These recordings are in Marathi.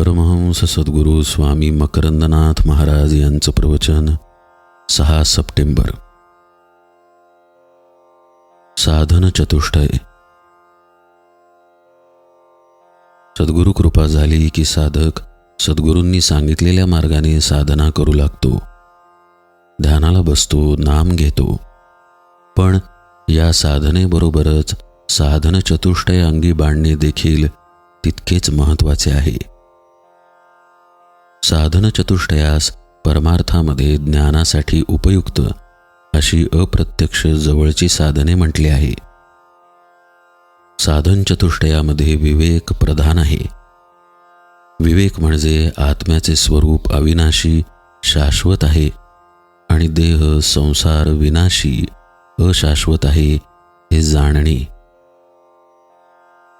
परमहंस सद्गुरू स्वामी मकरंदनाथ महाराज यांचं प्रवचन सहा सप्टेंबर. साधन चतुष्टय. सद्गुरु कृपा झाली की साधक सद्गुरूंनी सांगितलेल्या मार्गाने साधना करू लागतो. ध्यानाला बसतो नाम घेतो. पण या साधनेबरोबरच साधन चतुष्टय अंगी बांधणे देखील तितकेच महत्त्वाचे आहे. साधन चतुष्टयास परमार्थामध्ये ज्ञानासाठी उपयुक्त अशी अप्रत्यक्ष जवळची साधने म्हटली आहे. साधन चतुष्टयामध्ये विवेक प्रधान आहे. विवेक म्हणजे आत्म्याचे स्वरूप अविनाशी शाश्वत आहे आणि देह संसार विनाशी अशाश्वत आहे हे जाणणे.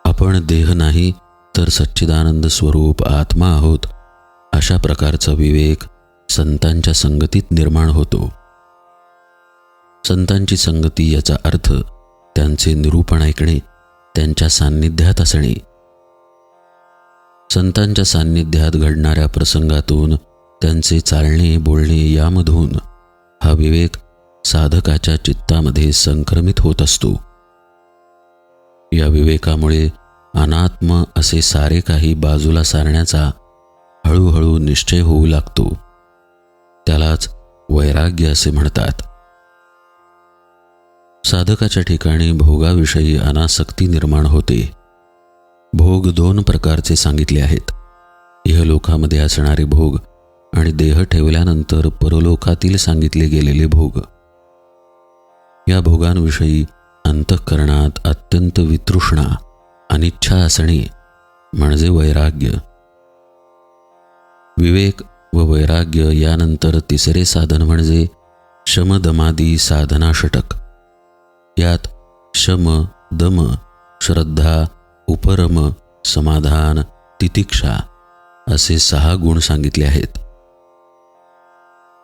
आपण देह नाही तर सच्चिदानंद स्वरूप आत्मा आहोत अशा प्रकारचा विवेक संतांच्या संगतीत निर्माण होतो. संतांची संगती याचा अर्थ त्यांचे निरूपण ऐकणे त्यांच्या सान्निध्यात असणे. संतांच्या सान्निध्यात घडणाऱ्या प्रसंगातून त्यांचे चालणे बोलणे यामधून हा विवेक साधकाच्या चित्तामध्ये संक्रमित होत असतो. या विवेकामुळे अनात्म असे सारे काही बाजूला सारण्याचा हळूहळू निश्चय होऊ लागतो. त्यालाच वैराग्य असे म्हणतात. साधकाच्या ठिकाणी भोगाविषयी अनासक्ती निर्माण होते. भोग दोन प्रकारचे सांगितले आहेत. इहलोकामध्ये असणारे भोग आणि देह ठेवल्यानंतर परलोकातील सांगितले गेलेले भोग. या भोगांविषयी अंतःकरणात अत्यंत वितृष्णा अनिच्छा असणे म्हणजे वैराग्य. विवेक व वैराग्य यानंतर तिसरे साधन म्हणजे शमदमादी साधना षटक. यात शम दम श्रद्धा उपरम समाधान तितिक्षा असे सहा गुण सांगितले आहेत.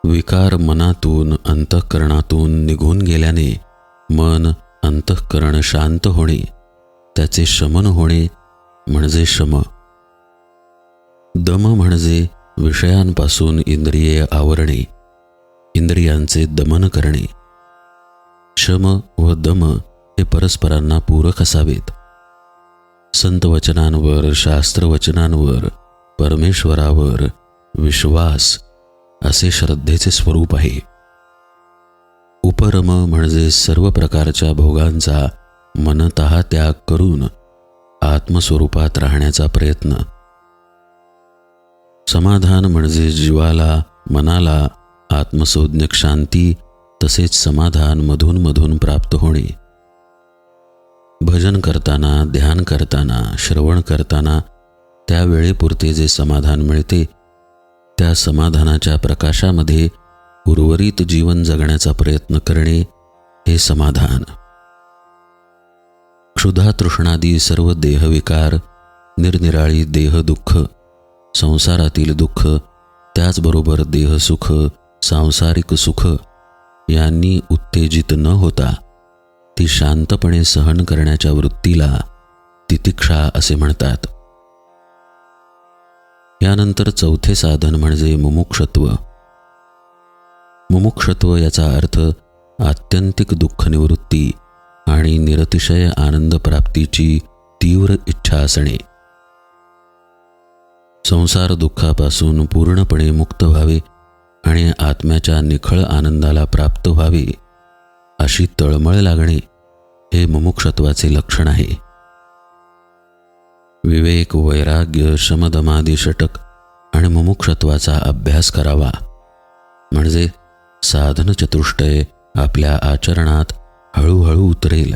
विकार मनातून अंतःकरणातून निघून गेल्याने मन अंतःकरण शांत होणे त्याचे शमन होणे म्हणजे शम. दम म्हणजे विषयांपासून इंद्रिये आवरणे इंद्रियांचे दमन करणे. शम व दम हे परस्परांना पूरक असावेत. संतवचनांवर शास्त्रवचनांवर परमेश्वरावर विश्वास असे श्रद्धेचे स्वरूप आहे. उपरम म्हणजे सर्व प्रकारच्या भोगांचा मनत त्याग करून आत्मस्वरूपात राहण्याचा प्रयत्न. समाधान म्हणजे जीवाला मनाला आत्मसंज्ञक शांती तसेच समाधान मधून मधून प्राप्त होणे. भजन करताना ध्यान करताना श्रवण करताना त्या वेळेपुरते जे समाधान मिळते त्या समाधानाच्या प्रकाशामध्ये उर्वरित जीवन जगण्याचा प्रयत्न करणे हे समाधान. क्षुधा तृष्णादी सर्व देहविकार निरनिराळी देहदुःख संसारातील दुःख त्याचबरोबर देहसुख सांसारिक सुख यांनी उत्तेजित न होता ती शांतपणे सहन करण्याच्या वृत्तीला तितिक्षा असे म्हणतात. यानंतर चौथे साधन म्हणजे मुमुक्षत्व. मुमुक्षत्व याचा अर्थ आत्यंतिक दुःख निवृत्ती आणि निरतिशय आनंद प्राप्तीची तीव्र इच्छा असणे. संसार दुःखापासून पूर्णपणे मुक्त व्हावे आणि आत्म्याच्या निखळ आनंदाला प्राप्त व्हावे अशी तळमळ लागणे हे मुमुक्षत्वाचे लक्षण आहे. विवेक वैराग्य शमदमादी षटक आणि मुमुक्षत्वाचा अभ्यास करावा. म्हणजे साधन चतुष्टय आपल्या आचरणात हळूहळू उतरेल.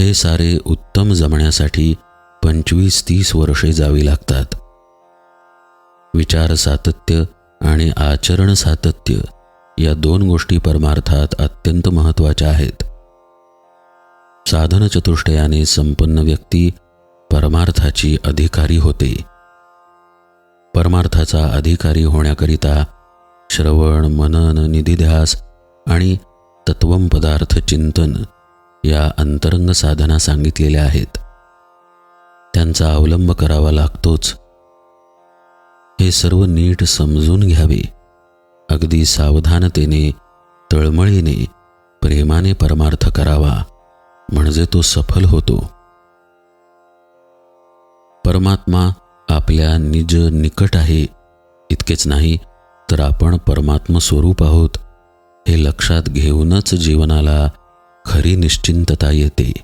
हे सारे उत्तम जमण्यासाठी पंचवीस तीस वर्षे जावी लागतात. विचार सातत्य आणि आचरण सातत्य या दोन गोष्टी परमार्थात अत्यंत महत्त्वाच्या आहेत. साधन चतुष्टयाने संपन्न व्यक्ती परमार्थाची अधिकारी होते. परमार्थाचा अधिकारी होण्याकरिता श्रवण मनन निधिध्यास आणि तत्वम पदार्थ चिंतन या अंतरंग साधना सांगितलेल्या आहेत. त्यांचा अवलंब करावा लागतोच. हे सर्व नीट समजून घ्यावे. अगदी सावधानतेने तळमळीने प्रेमाने परमार्थ करावा म्हणजे तो सफल होतो. परमात्मा आपल्या निज निकट आहे. इतकेच नाही तर आपण परमात्म स्वरूप आहोत. हे लक्षात घेऊनच जीवनाला खरी निश्चिंतता येते.